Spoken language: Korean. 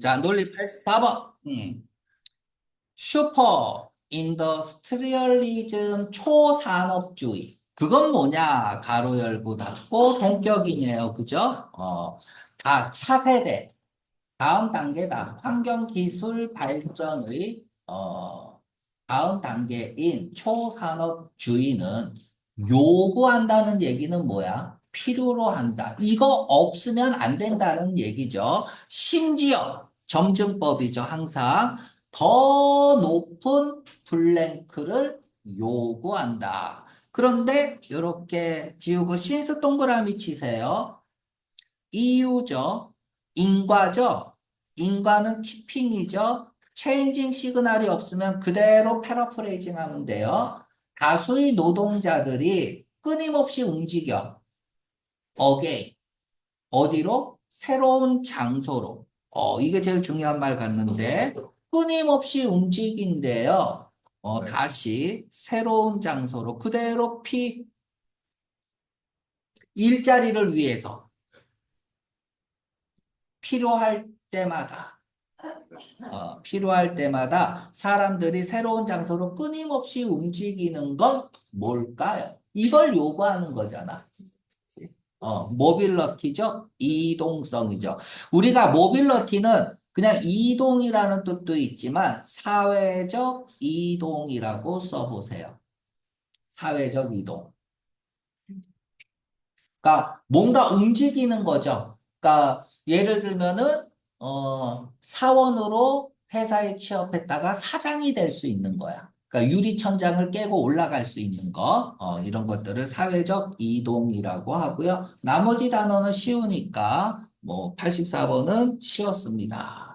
자, 논리 84번. 음. 슈퍼 인더스트리얼리즘 초산업주의. 그건 뭐냐? 가로 열고 닫고 동격이네요. 그죠? 어, 다 차세대. 다음 단계다. 환경기술 발전의 어, 다음 단계인 초산업주의는 요구한다는 얘기는 뭐야? 필요로 한다. 이거 없으면 안 된다는 얘기죠. 심지어 점증법이죠. 항상 더 높은 블랭크를 요구한다. 그런데 이렇게 지우고 신스 동그라미 치세요. 이유죠. 인과죠. 인과는 키핑이죠. 체인징 시그널이 없으면 그대로 패러프레이징 하면 돼요. 다수의 노동자들이 끊임없이 움직여. 어게인. 어디로? 새로운 장소로. 어, 이게 제일 중요한 말 같는데, 끊임없이 움직인대요. 어, 네. 다시 새로운 장소로 그대로 피 일자리를 위해서 필요할 때마다 어, 필요할 때마다 사람들이 새로운 장소로 끊임없이 움직이는 건 뭘까요? 이걸 요구하는 거잖아. 어, 모빌러티죠? 이동성이죠. 우리가 모빌러티는 그냥 이동이라는 뜻도 있지만 사회적 이동이라고 써보세요. 사회적 이동. 그러니까 뭔가 움직이는 거죠. 그러니까 예를 들면은 어, 사원으로 회사에 취업했다가 사장이 될 수 있는 거야. 그러니까 유리 천장을 깨고 올라갈 수 있는 거, 어, 이런 것들을 사회적 이동이라고 하고요. 나머지 단어는 쉬우니까 뭐 84번은 쉬웠습니다.